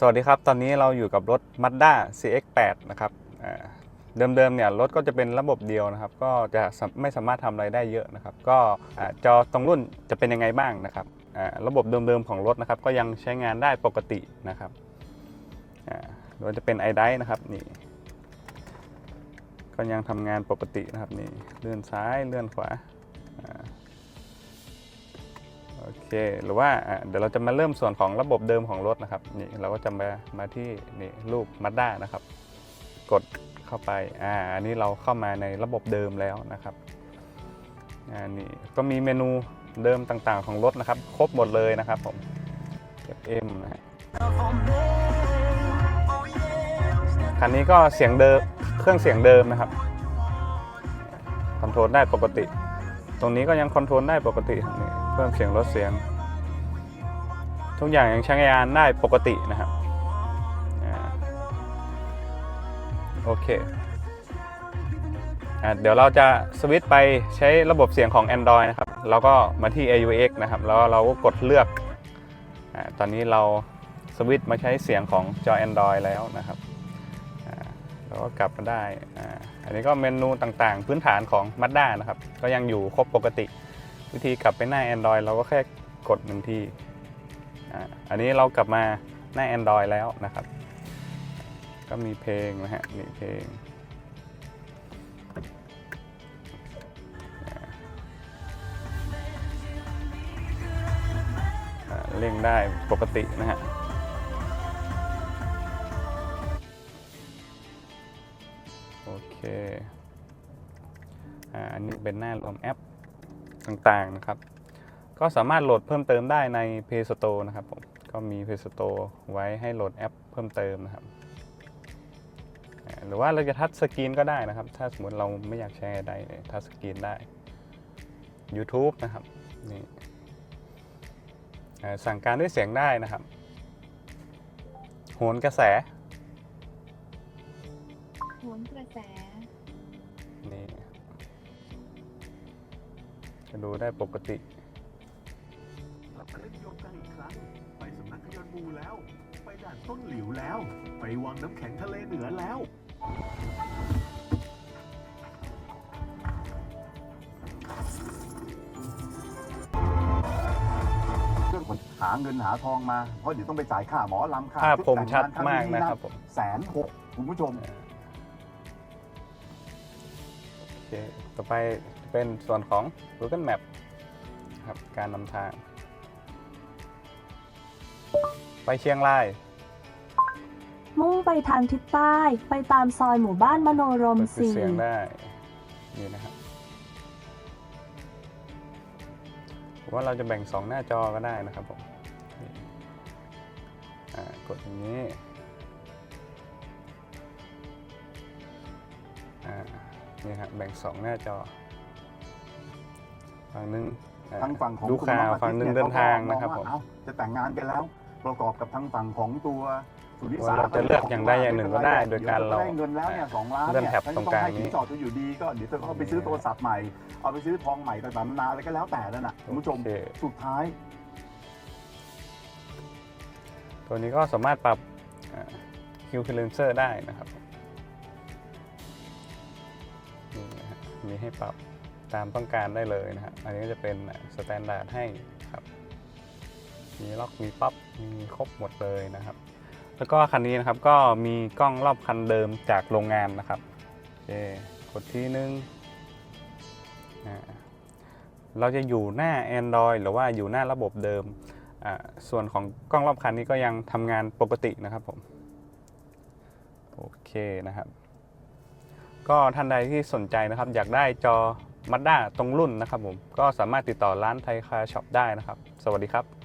สวัสดีครับ ตอนนี้เราอยู่กับรถ Mazda CX-8 นะครับเดิมๆเนี่ยรถก็จะเป็นระบบเดียวนะครับ ก็จะไม่สามารถทำอะไรได้เยอะนะครับ ก็จอตรงรุ่นจะเป็นยังไงบ้างนะครับระบบเดิมๆของรถนะครับ ก็ยังใช้งานได้ปกตินะครับโดยจะเป็น i d i นะครับนี่ก็ยังทำงานปกตินะครับนี่เลื่อนซ้ายเลื่อนขวา เคหรือว่าเดี๋ยวเราจะมาเริ่มส่วนของระบบเดิมของรถนะครับนี่เราก็จะมามาที่นี่รูป Mazda นะครับ กดเข้าไปอ่าอันนี้เราเข้ามาในระบบเดิมแล้วนะครับอ่านี่ก็มีเมนูเดิมต่างๆของรถนะครับ ครบหมดเลยนะครับผม FM นะคันนี้ก็เสียงเดิมเครื่องเสียงเดิมนะครับคอนโทรลได้ปกติ ตรงนี้ก็ยังคอนโทรลได้ปกติครับนี่ พิ่มเสียงลดเสียง ทุกอย่างยังใช้งานได้ปกตินะครับโอเคอเดี๋ยวเราจะสวิตไปใช้ระบบเสียงของ Android นะครับแล้วก็มาที่ AUX นะครับ แล้วเราก็กดเลือกอตอนนี้เราสวิตมาใช้เสียงของจอ Android แล้วนะครับอ่าเราก็กลับมาได้ อันนี้ก็เมนูต่างๆ พื้นฐานของ Mazda นะครับ ก็ยังอยู่ครบปกติ วิธีกลับไปหน้า Android เราก็แค่กดหนึ่งทีอันนี้เรากลับมาหน้า Android แล้วนะครับ ก็มีเพลงนะฮะมีเพลงเล่งได้ปกตินะฮะโอเคอันนี้เป็นหน้ารวมแอป ต่างๆนะครับ ก็สามารถโหลดเพิ่มเติมได้ใน Play Store นะครับผมก็มี Play Store ไว้ให้โหลดแอปเพิ่มเติมนะครับ หรือว่าเราจะทัชสกรีนก็ได้นะครับ ถ้าสมมติเราไม่อยากใช้อะไรเลยทัชสกรีนได้ YouTube นะครับนี่สั่งการด้วยเสียงได้นะครับ โหนกระแส โหนกระแส จะดูได้ปกติกลับมาเล่นโยนกันอีกครั้ง ไปสำนักขยอนมูแล้ว ไปด่านต้นหลิวแล้ว ไปวังน้ำแข็งทะเลเหนือแล้ว เรื่องของหาเงินหาทองมา เพราะเดี๋ยวต้องไปจ่ายค่าหมอลำค่าภาพชุคมแต่งชัดงคงมากนี้นะครับผมแสนหกคุณผู้ชมโอเคต่อไป เป็นส่วนของ Google Map ครับการนำทาง ไปเชียงราย มุ่งไปทางทิศใต้ ไปตามซอยหมู่บ้านมโนรมเปิดปิดสี่เสียงได้นี่นะครับหรือว่าเราจะแบ่ง 2 หน้าจอก็ได้นะครับผมนี่อ่ากดอย่างนี้อ่านี่ครับแบ่ง 2 หน้าจอ ฝั่งหนึงอ่าทางฝั่งของดูคุณข่าวน้อฝั่งหนึงอาทิตย์เดินทางเขก็นะครับผมมองว่าเอ้าจะแต่งงานกันแล้ว ประกอบกับทางฝั่งของตัวสุนิว่าสาเราจะเลือกอย่างใดอย่างหนึ่งก็ได้โดยการเราดี๋วจะได้เงินแล้วเนี่ยสองล้านเลื่อนเนี่ยแท็บตรงกลางนี้ฉันต้องให้สินสอดเธออยู่ดีก็เดี๋ยวเธอก็เอาไปซื้อโทรศัพท์ใหม่เอาไปซื้อทองใหม่ต่างๆนานาอะไรก็แล้วแต่นั่นน่ะคุณผู้ชมโอเคสุดท้ายตัวนี้ก็สามารถปรับคิวคิเลนเซอร์ได้นะครับนี่นะฮะมีให้ปรับ ตามต้องการได้เลยนะครับ อันนี้ก็จะเป็นสแตนดาร์ดให้ครับ มีล็อก มีปั๊บ มีครบหมดเลยนะครับ แล้วก็คันนี้นะครับก็มีกล้องรอบคันเดิมจากโรงงานนะครับโอเคกดที่นึงอ่าเราจะอยู่หน้า Android หรือว่าอยู่หน้าระบบเดิม ส่วนของกล้องรอบคันนี้ก็ยังทำงานปกตินะครับผม โอเคนะครับ ก็ท่านใดที่สนใจนะครับ อยากได้จอ Mazda ตรงรุ่นนะครับผม ก็สามารถติดต่อร้านไทยคาร์ช็อปได้นะครับ สวัสดีครับ